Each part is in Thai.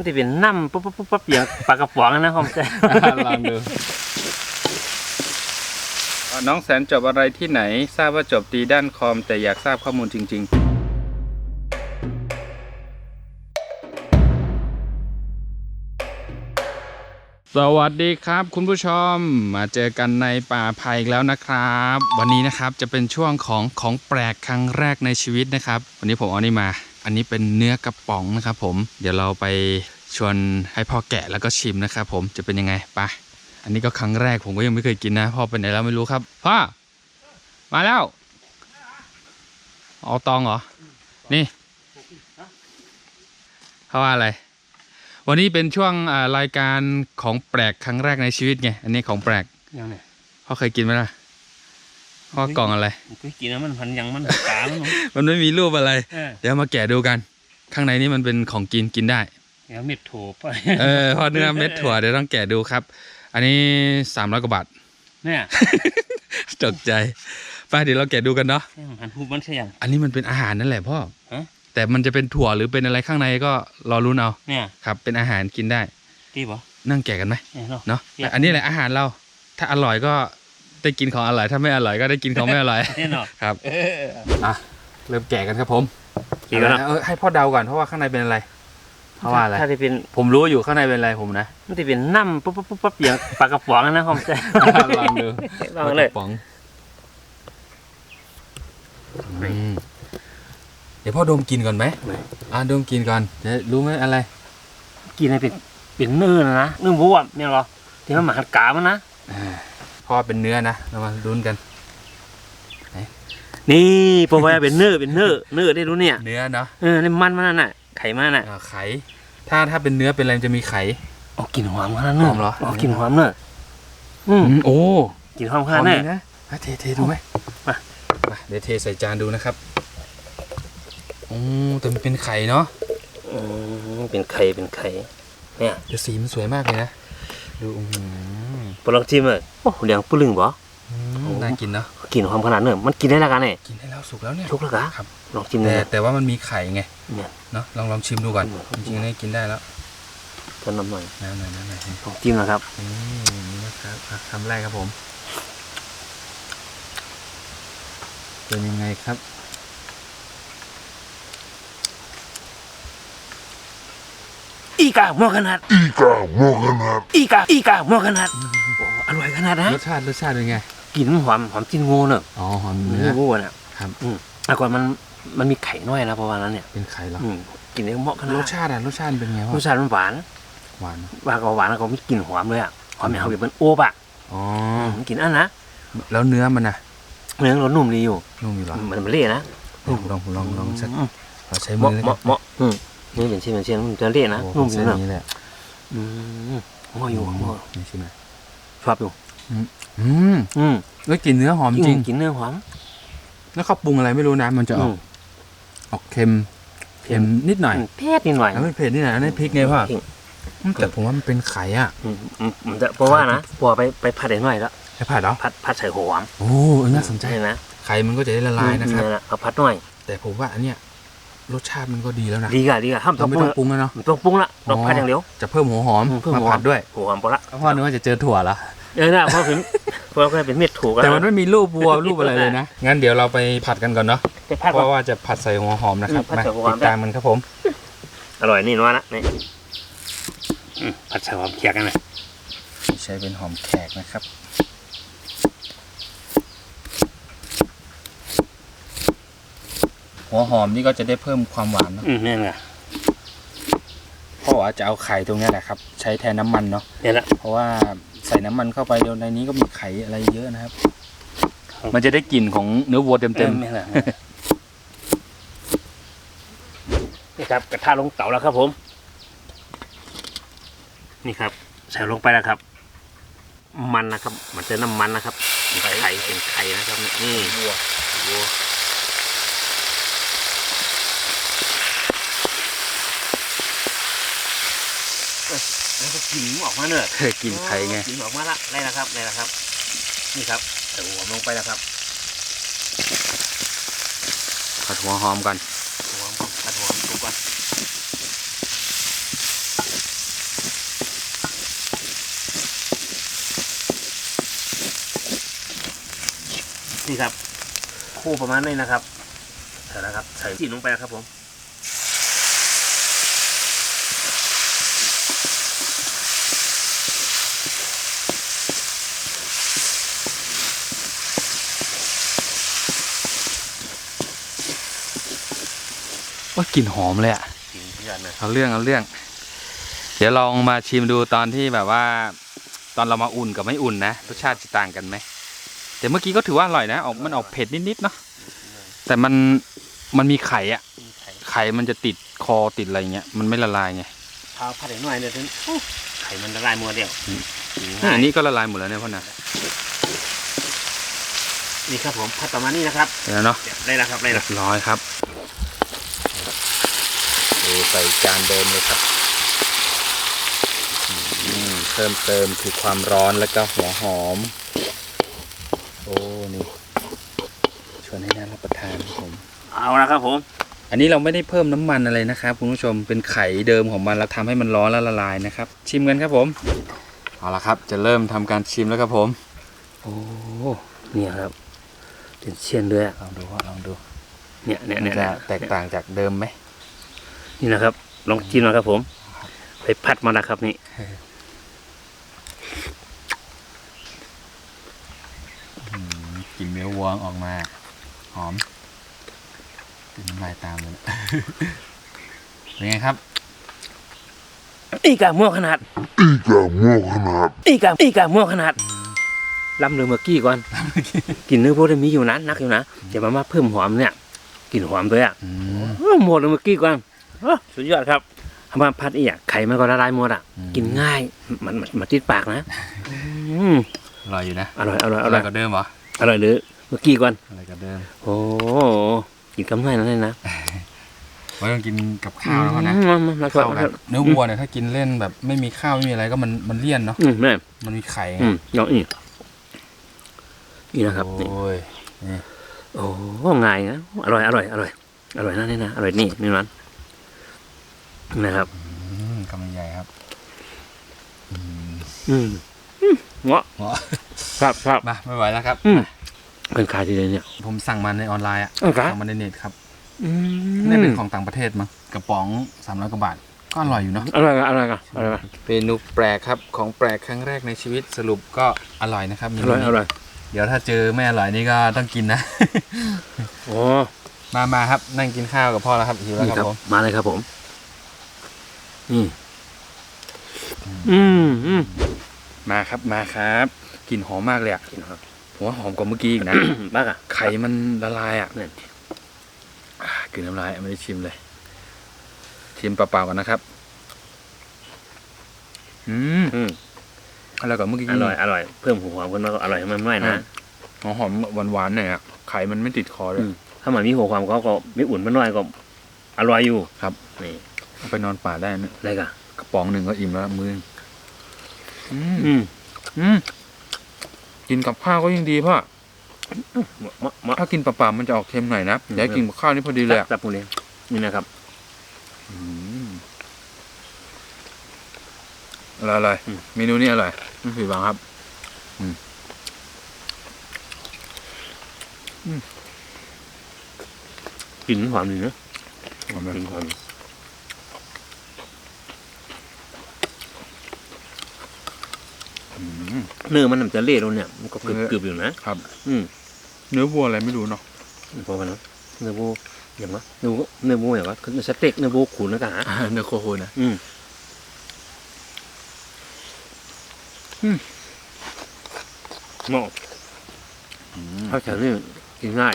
มันจะเป็นน้ำปุ๊บปุ๊บปุ๊บปุ๊บอย่างปลากระป๋องนะผมใจลองดูน้องแสนจบอะไรที่ไหน ทราบว่าจบดีด้านคอม แต่อยากทราบข้อมูลจริง ๆสวัสดีครับ คุณผู้ชมมาเจอกันในป่าไผ่อีกแล้วนะครับ วันนี้นะครับจะเป็นช่วงของของแปลกครั้งแรกในชีวิตนะครับ วันนี้ผมเอานี่มา อันนี้เป็นเนื้อกระป๋องนะครับผม เดี๋ยวเราไปชวนให้พ่อแกะแล้วก็ชิมนะครับผมจะเป็นยังไงไปอันนี้ก็ครั้งแรกผมก็ยังไม่เคยกินนะพ่อเป็นไหนแล้วไม่รู้ครับพ่อมาแล้วเอาตองเหรอ นี่เขาว่าอะไร วันนี้เป็นช่วงอ่ารายการของแปลกครั้งแรกในชีวิตไง อันนี้ของแปลกยังไงพ่อเคยกินไหมล่ะ พ่อกล่องอะไรกูกินแล้วมันพันยังมันกามันมันไม่มีรูปอะไรเออเดี๋ยวมาแกะดูกัน ข้างในนี้มันเป็นของกินกินได้เดี๋ยวเม็ดโถไปเออพอเนื้อเม็ดถั่วเดี๋ยวต้องแกะดูครับ อันนี้สามร้อยกว่าบาทเนี่ยตกใจไปเดี๋ยวเราแกะดูกันเนาะหันหูมันใช่ยังอันนี้มันเป็นอาหารนั่นแหละพ่อฮะแต่มันจะเป็นถั่วหรือเป็นอะไรข้างในก็รอรุ้นเอาเนี่ยครับ เป็นอาหารกินได้ดีป่ะนั่งแกะกันไหมเนี่ยเนาะเนาะอยากอันนี้แหละอาหารเรา ถ้าอร่อยก็ ได้กินของอร่อยถ้าไม่อร่อยก็ได้กินของไม่อร่อยเนี่ยเนาะครับอะเริ่มแกะกันครับผมกินแล้วเนอะเออให้พ่อเดาก่อนเพราะว่าข้างในเป็นอะไรเพราะว่าอะไรถ้าจะเป็นผมรู้อยู่ข้างในเป็นอะไรผมนะมันจะเป็นน้ำปุ๊บปุ๊บปุ๊บปุ๊บอย่างปลากระป๋องนะผมใจลองดูลองเลยกระป๋องอืมเดี๋ยวพ่อดมกินก่อนไหมอ่าดมกินก่อนจะรู้ไหมอะไร กินให้เป็นเป็นเนื้อนะนะเนื้อวัวเนี่ยเหรอที่มันหมาหัดกามันนะ พ่อเป็นเนื้อนะเรามาลุ้นกัน นี่ปอไว้เป็นเนื้อเป็นเนื้อเนื้อได้รู้เนี่ย เนื้อเนาะเออในมันมันนั่นน่ะ ไขมันน่ะอ่าไข่ถ้าถ้าเป็นเนื้อเป็นอะไรมันจะมีไข่อ๋อกลิ่นหอมขนาดนั้นหอมเหรออ๋อกลิ่นหอมเนอะอืมอืมโอ้กลิ่นหอมขหอนาดมนั้ดีนนะอะเทเทดูไหมมา มาเดี๋ยวเทใส่จานดูนะครับโอ้แต่มันเป็นไข่เนาะอืมเป็นไข่เป็นไข่เนี่ยเดี๋ยวสีมันสวยมากเลยนะ ดูอืม ปลองจิ้มเลยโอ้เหลียงปุ้ลึงบ่อืมน่ากินเนาะกลิ่นหอมขนาดนั้นมันกินได้แล้วกันเนี่ยกินได้แล้วสุกแล้วเนี่ยทุกแล้วกะครับลองจิ้มเลแต่ยแต่ว่ามันมีไข่ไงเนี่ยเนาะลองลองชิมดูก่อนอืมจริงๆนี่กินได้แล้วกันน้ำหน่อยน้ำหน่อยน้ำหน่อยลองจิ้มนะครับอืมนี่นะครับอะคำแรกครับผมเป็นยังไงครับอีกาหม้อขนาด Ica Morganat. อีกาอีกาหม้อขนาดโอ้อร่อยขนาดนะรสชาติรสชาติเป็นไงกลิ่นมันหอมหอมจิ้นงูเนอะอ๋อหอมเนื้เนื้ออวัวน่ะครับอืมแต่ก่อนมันมันมีไข่น้อยนะเพราะว่านั้นเนี่ยเป็นไข่เหรออืมกลิ่นนี้เหมาะขนาดรสชาติอะรสชาติเป็นไงรวะสชาติมันหวานหวานหวานก็หวานแล้วก็มีกลิ่นหอมเลยอะหอมอย่างเขาแบบเป็นโอ๊บอะอ๋อมันกลิ่นอันนะแล้วเนื้อมันอะเนื้อเรานุ่มดีอยู่นุ่มอยู่เหรอมันมันเละนะลองลองลองลองสักอืมเราใช้เหมืมาะอเลยเหมาะเหมาะอืมนี่เป็นชิ้นเป็นชิ้นมันจะเละนะโอ้นุ่มอเส้ยู่นเนอะนี้แหละอืมหม้ออยู่หม้อนี่ใช่ไหม ชอบอยู่ อืมอืมเอ้ยกลิ่นเนื้อหอมจริงกินเนื้อหอม แล้วเขาปรุงอะไรไม่รู้นะ มันจะออกออกเค็มเค็มนิดหน่อยอืมเผ็ดนิดหน่อยแล้วไม่เผ็ดนี่นะอันนี้พริกไงพ่อพริกอืมแต่ผมว่ามันเป็นไข่อะอืมอืมมันจะเพราะว่านะพอไปไปผัดได้หน่อยแล้วไข่ผัดเหรอผัดผัดใส่หัวหอมโอ้เออน่าสนใจใช่นะไข่มันก็จะได้ละลายนะครับนี่แหละเอาผัดหน่อย แต่ผมว่าอันเนี้ย รสชาติมันก็ดีแล้วนะดีกว่าดีกว่าห้ามต้เราองไม่ปรุต้องงปรุงแล้วเนาะมันต้องปรุงละต้องอ๋อผัดอย่างเดียว จะเพิ่มหัวหอมอืมเพิ่มมาหัวหอมผัดด้วยหัวหอมปะละพ่อนึกว่าจะเจอถั่วเหรอเออนะเพราะเป็นเพราะก็เป็นเม็ดถูกล้วแต่มันไม่มีรูปวัวรูปอะไรเลยนะ งั้นเดี๋ยวเราไปผัดกันก่อนเนาะไปผัดเพก่อน ราะว่าจะผัดใส่หัวหอมนะครับอืมผัดมาใส่หัวหอม ติดตามมันครับผม อร่อยนี่นัวนะนี่อืมผัดใส่หอมเคียกันนะใช้เป็นหอมแขกนะครับ หัวหอมนี่ก็จะได้เพิ่มความหวานเนอะอืมนี่นไงพ่ออาจจะเอาไข่ตรงเนี้ยแหละครับ ใช้แทนน้ำมันเนาะนี่แหละ เพราะว่าใส่น้ำมันเข้าไปเดี๋ยวในนี้ก็มีไข่อะไรเยอะนะครับมันจะได้กลิ่นของเนื้อวัวเต็มออนี่แหละนี่ครับกระทะลงเตาแล้วครับผม นี่ครับใส่ลงไปแล้วครับ มันนะครับ มันจะน้ำมันนะครับเป็นไข่เป็นไข่นะครับนี่ๆวัววัว แล้วก็กิ่งออกมาเนอะออกินไข่ไง กิ่งออกมาละได้แล้ครับได้แล้ครับ นี่ครับแต่หัวลงไปแล้ครับผัดหัวหอมก่อนหัวผัดหัวทุกคนนี่ครับ คู่ประมาณนี้นะครับเสร็จแล้วครับใส่ที่ลงไปครับผม ว่ากลิ่นหอมเลยอะกินเพื่อนนะเอาเรื่องเอาเรื่อง เดี๋ยวลองมาชิมดูตอนที่แบบว่า ตอนเรามาอุ่นกับไม่อุ่นนะรสชาติจะต่างกันไหมแต่เมื่อกี้ก็ถือว่าอร่อยนะออกมันออกเผ็ดนิดๆเนาะแต่มันมันมีไข่อะมีไข่ไข่มันจะติดคอติดอะไรเงี้ยมันไม่ละลายไงพาผัดหน่อยเนี่ยถึงไข่มันละลายมัวเดียวกินนี่ง่ายอันนี้ก็ละลายหมดแล้วเนี่ยพ่อนะนี่ครับผมผัดประมาณนี้นะครับเดี๋ยวเนาะเดี๋ยวได้แล้วครับได้เรีแล้ยวบร้อยครับดู ใส่จานเดิมเลยครับอืมเพิ่มเติมคือความร้อนแล้วก็หัวหอม โอ้นี่ชวนให้น่ารับประทานครับผมเอาละครับผม อันนี้เราไม่ได้เพิ่มน้ำมันอะไรนะครับคุณผู้ชมเป็นไข่เดิมของมันแล้วทำให้มันร้อนแล้วละลายนะครับ ชิมกันครับผมเอาละครับ จะเริ่มทำการชิมแล้วครับผม โอ้เนี่ยครับเป็นเชียนด้วยอะลองดูว่าลองดู เนี่ยเนี่ยมันเนี่ยจะแตกต่างจากเดิมไหม นี่นะครับ ลองกินนะครับผม ไปพัดมาแล้วครับนี่กลิ่นเนื้อวัวออกมา หอมกลิ่นน้ำลายตามเลยนะเป็นไงครับ อีกาม่วงขนาด Iga Mohanat. อีกาอีกาม่วงขนาดลำเรือเมื่อกี้ก่อนกลินเนื้อพวกนี้มีอยู่นะนักอยู่นะเดี๋ยวมามาเพิ่มหอมเนี่ยกลิ่นหอมด้วยอะอืมอ้าวหมดเลยเมื่อกี้ก่อนอ้าว สุดยอดครับทำมาพัดอีกอะไข่มันก็ละลายหมดอะ กินง่าย มันมันมันติดปากนะอืมอร่อยอยู่นะ อร่อยอร่อยออร่ร่ออยยกว่าเดิมเหรอ อร่อยหรือเมื่อกี้ก่อนอร่อยกว่าเดิม โอ้กินคำง่ายนะนี่นะไว้ต้องกินกับข้าวแล้วนะอืมมาครับเข้ากันเนื้อวัวเนี่ยถ้ากินเล่นแบบไม่มีข้าวไม่มีอะไรก็มันมันเลี่ยนเนาะอืมแม่มันมีไข่ไงอืมลองอีกนี่นะครับนี่โอ้ยนี่โอ้ง่ายนะอร่อยอร่อยอร่อยอร่อยนะนี่นะอร่อยนี่นี่มัน นะครับ อืมกำลังใหญ่ครับอืมอืมอืมเงาะเหรอครับครับมาไม่ไหวแล้วครับ อืมเป็นขายทีเดียวเนี่ย ผมสั่งมันในออนไลน์อะเอ้าครับ สั่งมันในเน็ตครับอืมนี่เป็นของต่างประเทศมั้งกระป๋องสามร้อยกว่าบาท ก็อร่อยอยู่เนาะอร่อยอร่อยอร่อยอร่อยเมนูแปลกครับของแปลกครั้งแรกในชีวิตสรุปก็อร่อยนะครับอร่อยอร่อยเดี๋ยวถ้าเจอไม่อร่อยนี่ก็ต้องกินนะโอ้มามาครับนั่งกินข้าวกับพ่อแล้วครับหิวแล้วนี่คครัรับบผม มาเลยครับผม นี่ อืมอืมมาครับมาครับกลิ่นหอมมากเลยอะกินครับผมว่าหอมกว่าเมื่อกี้อีกนะ บ้าอะ ไข่มันละลายอะเนี่ยอ่ากลืนน้ำลายไม่ได้ชิมเลย ชิมเปล่าๆก่อนนะครับ อืมอืม อร่อยกว่าเมื่อกี้อร่อย อร่อย เพิ่มหัวหอมขึ้นมาก็อร่อยมันไม่นะ หอมหอมหวานๆหน่อยอะไข่มันไม่ติดคอเลย อืม ถ้ามันมีหัวความเขาก็ไม่อุ่นไม่น้อยก็อร่อยอยู่ครับ นี่ เอาไปนอนป่าได้นะอะไรกันกระป๋องหนึ่งก็อิ่มแล้วมือหนึ่งอืมอืมอืมกินกับข้าวก็ยิ่งดีพ่อมะมะถ้ากินเปล่าๆมันจะออกเค็มหน่อยนะอืมอย่าให้กินกับข้าวนี่พอดีเลยอะจับปูนี่นี่นะครับอืมอร่อยอร่อยอืม เมนูนี้อร่อยไม่ผิดหวังครับกลิ่นหอมดีนะหอมไหมกลิ่นหอมอื เนื้อมันจะเละลงเนี่ยมันก็กรึบเนื้อกรึบอยู่นะครับ อืมเนื้อวัวอะไรไม่รู้เนาะพอมันเนาะเนื้อโบอย่างวะเนื้อโบเนื้อโบอย่างวะคือสเต็กเนื้อโบขุนนะกะฮะเนื้อโคโคนะอืมอืมเหมาะอืมข้าวแถวนี่กินง่าย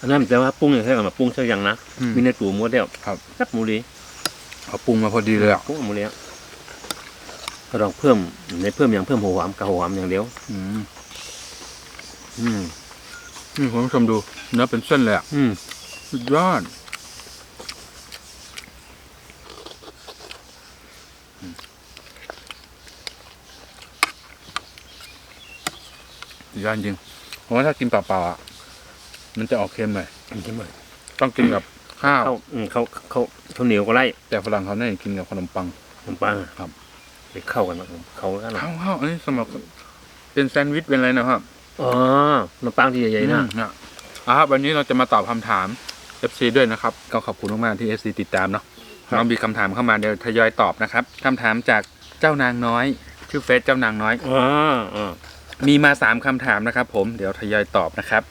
อันนั้นแต่ว่าปรุงอย่างไรกับมาปรุงเช่อย่างนะอืมมีในตู้หมดแล้วครับจับหมูดีเอาปรุงมาพอดีเลยอะปรุงหมูเลี้ย ก็ต้องเพิ่มในเพิ่มอย่างเพิ่มหัวหอมกับหัวหอมอย่างเดียว อืม อืมนี่คุณผู้ชมดูเนื้อเป็นเส้นเลยอะอืมสุดยอดสุดยอดจริงเพราะว่าถ้ากินเปล่าๆอะมันจะออกเค็มหน่อยใช่ไหมต้องกินกับข้าวเขาอืมเขาเขาเขาเหนียวก็ไล่แต่ฝรั่งเขาเนี่ยกินกับขนมปังขนมปังครับ ไปเข้ากันนะเขากันนะข้าวข้าวอันนี้สำหรับเป็นแซนด์วิชเป็นอะไรนะครับอ๋อขนมปังที่ใหญ่ๆนะอืมเนี่ยอะครับวันนี้เราจะมาตอบคำถาม FC ด้วยนะครับ ก็ขอบคุณมากๆที่ FC ติดตามเนาะน้องมีคำถามเข้ามาเดี๋ยวทยอยตอบนะครับคำถามจากเจ้านางน้อย ชื่อเฟซเจ้านางน้อยอ๋ออ๋อมีมาสามคำถามนะครับ ผมเดี๋ยวทยอยตอบนะครับ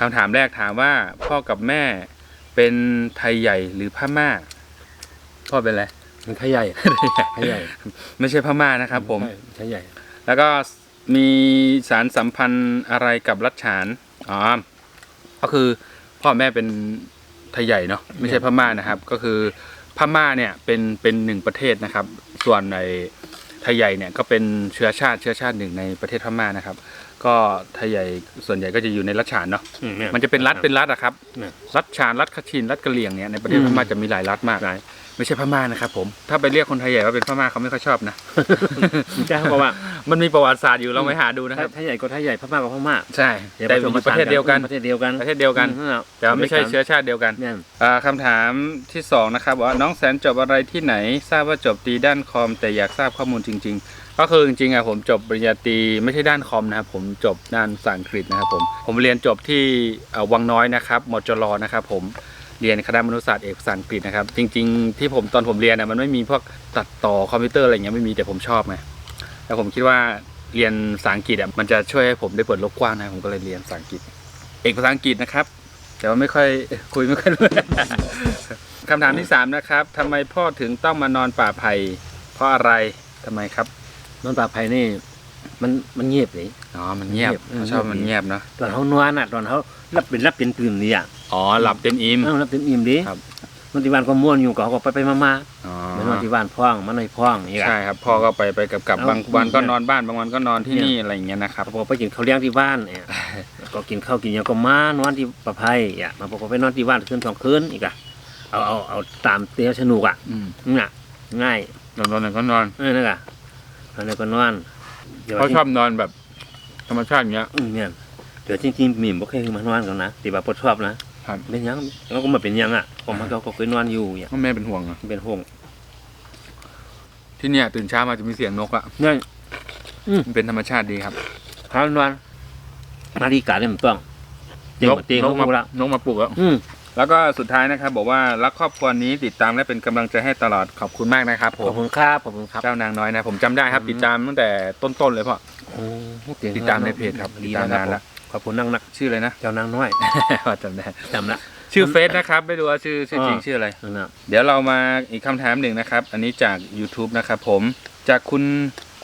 คำถามแรกถามว่าพ่อกับแม่เป็นไทยใหญ่หรือพม่า พ่อเป็นอะไร มันไทยใหญ่ไทยใหญ่ไม่ใช่พม่านะครับ ผมไทยใหญ่แล้วก็มีสารสัมพันธ์อะไรกับรัชฉานอ๋อก็คือพ่อแม่เป็นไทยใหญ่เนาะไม่ใช่พม่านะครับ ก็คือพม่าเนี่ยเป็นเป็นหนึ่งประเทศนะครับ ส่วนในไทยใหญ่เนี่ยก็เป็นเชื้อชาติเชื้อชาติหนึ่งในประเทศพม่านะครับ ก็ไทยใหญ่ส่วนใหญ่ก็จะอยู่ในรัชฉานเนาะอืเยมันจะเป็นรัฐเป็นรัฐอะครับเนี่ยรัฐชานรัฐคชินรัฐกะเหรี่ยงเนี่ยในประเทศอืมพม่าจะมีหลายรัฐมากหลาย ไม่ใช่พม่านะครับผม ถ้าไปเรียกคนไทยใหญ่ว่าเป็นพม่าเขาไม่ค่อยชอบนะ ใช่เพราะว่ามันมีประวัติศาสตร์อยู่ลองไปหาดูนะครับไทยใหญ่ก็ไทยใหญ่พม่าก็พม่าใช่แต่อยู่ประเทศเดียวกันประเทศเดียวกันประเทศเดียวกันอืมแต่ว่าไม่ใช่เชื้อชาติเดียวกันเนี่ยอ่าคำถามที่สองนะครับว่าน้องแสนจบอะไรที่ไหน ทราบว่าจบตีด้านคอม แต่อยากทราบข้อมูลจริง ๆ ก็คือจริงๆอะผมจบปริญญาตรีไม่ใช่ด้านคอมนะครับผมจบด้านภาษาอังกฤษนะครับผมผมเรียนจบที่เอ่อวังน้อยนะครับมจรนะครับผม เรียนคณะมนุษยศาสตร์เอกภาษาอังกฤษนะครับ จริง ๆ ที่ผมตอนผมเรียนอะมันไม่มีพวกตัดต่อคอมพิวเตอร์อะไรเงี้ยไม่มีแต่ผมชอบไงแล้วผมคิดว่าเรียนภาษาอังกฤษอะมันจะช่วยให้ผมได้เปิดโลกกว้างนะผมก็เลยเรียนภาษาอังกฤษ เอกภาษาอังกฤษนะครับ แต่ว่าไม่ค่อยคุยไม่ค่อยรู้คำถามที่สามนะครับทำไมพ่อถึงต้องมานอนป่าไผ่เพราะอะไรทำไมครับนอนป่าไผ่นี่ มันมันเงียบเลย อ๋อ มันเงียบเงียบเขาชอบมันเงียบเนาะ ตอนเขานอนอะ ตอนเขารับเป็นรับเป็นตื่นนี่อะอ๋อ หลับเต็มอิ่มเออรับเป็นอิ่มดีครับนอนที่บ้านก็ม่วนอยู่ก็เขาก็ไปไปมามาอ๋อไปนอนที่บ้านพ่องมาในพ่องนี่ใช่ครับพ่อก็ไปไปกับกับเอาบางวันก็เนี่ยนอนบ้านบางวันก็นอนที่เนี่ยนี่อะไรอย่างเงี้ยนะครับพอไปกินข้าวเลี้ยงที่บ้านเนี่ยก็กินข้าวกินหยังก็มานอนที่ป่าไผ่อะมาพอไปนอนที่บ้านคืนสองคืนอีกอะเอาเอาเอาตามเตี้ยสนุกอะอืมนี่อะง่ายนอนนอนไหนก็นอนเออนั่นอะตอนนี้ก็นอน ดี๋ยวเขาชอบนอนแบบ ธรรมชาติอย่างเงี้ย อืมเนี่ยเดี๋ยวจริงๆมีบ่เคยมานอนกันนะที่ว่าบ่ชอบนะครับ เป็นหยังแล้วก็มาเป็นหยังอะผมมันก็ก็เคยนอนอยู่อย่างพ่อแม่เป็นห่วงอะเป็นห้องที่เนี่ยตื่นเช้ามาจะมีเสียงนกอะเนี่ยมันเป็นธรรมชาติดีครับเขานอนนาฬิกาเนี่ยมันต้องเตียงนกเตียงนเขากมาพูดละนกมาปลุกแล้วอืม แล้วก็สุดท้ายนะครับ บอกว่ารักครอบครัวนี้ติดตามและเป็นกำลังใจให้ตลอดขอบคุณมากนะครับผขอมบคุณครับขอบคุณครับ เจ้านางน้อยนะ ผมจำได้ครับอืมติดตามตั้งแต่ต้นๆเลยพ่อ โอ้เตียงติดตามในเพจครับดีติดตามนะครับนานละขอบคุณนักนักชื่ออะไรนะ เจ้านางน้อยพ่อจำได้ จำละ ชื่อเฟซนะครับ ไม่รู้ว่าชื่อชื่อจริงอ่า ชื่ออะไร นั่นนะ เดี๋ยวเรามาอีกคำถามหนึ่งนะครับ อันนี้จาก YouTube นะครับผม จากคุณ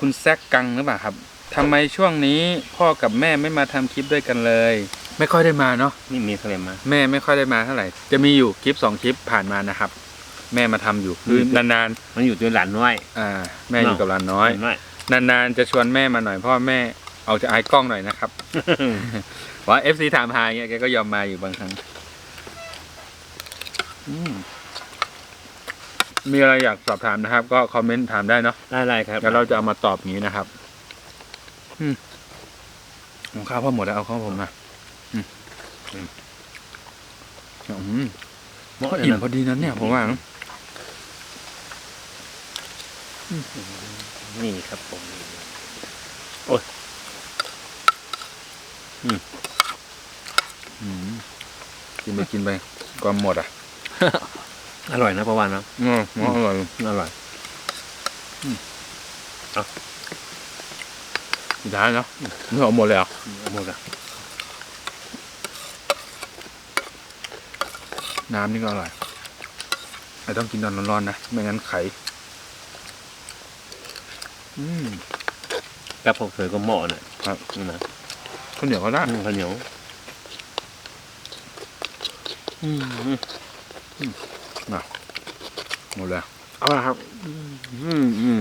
คุณแซกกังหรือเปล่าครับทำไมช่วงนี้พ่อกับแม่ไม่มาทำคลิปด้วยกันเลย ไม่ค่อยได้มาเนาะนี่มีอะไรมาแม่ไม่ค่อยได้มาเท่าไหร่จะมีอยู่คลิปสองคลิปผ่านมานะครับ แม่มาทำอยู่คืออืมนานมันอยู่ตัวหลานน้อยๆอ่า แม่อยู่กับหลานน้อยหลานน้อยนานๆจะชวนแม่มาหน่อยเพราะว่าแม่เอาจะอายกล้องหน่อยนะครับว่าเอฟซีถามหาอย่างเงี้ยแกก็ยอมมาอยู่บางครั้งอืมมีอะไรอยากสอบถามนะครับ ก็คอมเมนต์ถามได้เนาะได้ไรครับแล้วเราจะเอามาตอบอย่างนี้นะครับ อืมของข้าวพ่อหมดแล้วเอาข้าวผมมาอืม อืมอืมเหมาะอิ่มนะพอดีนั้นเนี่ยผมว่านี่ครับผมอืมกินไปกินไปความหมดอะ อร่อยนะประวันนะอืมอร่อย อร่อยสุดท้ายเนาะนี่เอาหมดเลยเหรอเอาหมดอะ น้ำนี่ก็อร่อยแต่ต้องกินตอนร้อนๆนะ ไม่งั้นไข่อืมกับพวกเธอก็เหมาะน่ะครับนี่นะข้าวเหนียวก็ได้อืมข้าวเหนียวอืมหมดแล้วเอาละครับ อืมอืม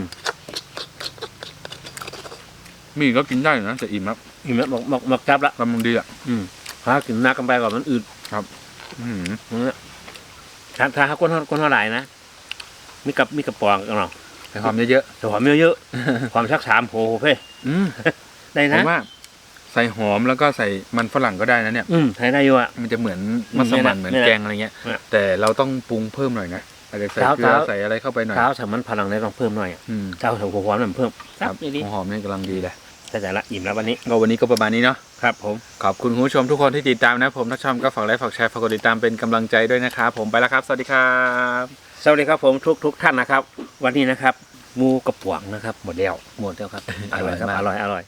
มีอีกก็กินได้อยู่นะแต่อิ่มครับอิ่มแล้วบอกบอกบอกจับละกำลังดีอะอืมพากินนักกันไปก่อนมันอืดอืมเนี่ยถ้าถ้าเขาคนเท่าคนเท่าไหร่นะมีกับมีกระปองกันเนาะใส่ความเยอะแต่ความเยอะๆความชักสามโหเพ่ๆอืมได้ผนะมว่า ใส่หอมแล้วก็ใส่มันฝรั่งก็ได้นะเนี่ย อืมใช้ได้อยู่อะมันจะเหมือนมัสมั่นเหมือนเนี่ยนะแกงอะไรเงี้ยเนี่ยแต่เราต้องปรุงเพิ่มหน่อยนะอาจจะใส่เท้าเกลือเท้าใส่อะไรเข้าไปหน่อยเท้าสามันพลังได้ต้องเพิ่มหน่อยอะอืมเท้าถึงหัวหอมมันเพิ่มครับนี่ดิหัวหอมนี่กำลังดีเลย ใช่ใจละอิ่มแล้ววันนี้ ก็วันนี้ก็ประมาณนี้เนาะครับผมขอบคุณคุณผู้ชมทุกคนที่ติดตามนะผมถ้าชอบก็ฝากไลค์ฝากแชร์ฝากกดติดตามเป็นกำลังใจด้วยนะครับผมไปแล้วครับ สวัสดีครับสวัสดีครับผมทุกทุกท่านนะครับ วันนี้นะครับหมูกระป๋วงนะครับ หมดแล้วหมดแล้วครับอร่อยครับอร่อยอร่อย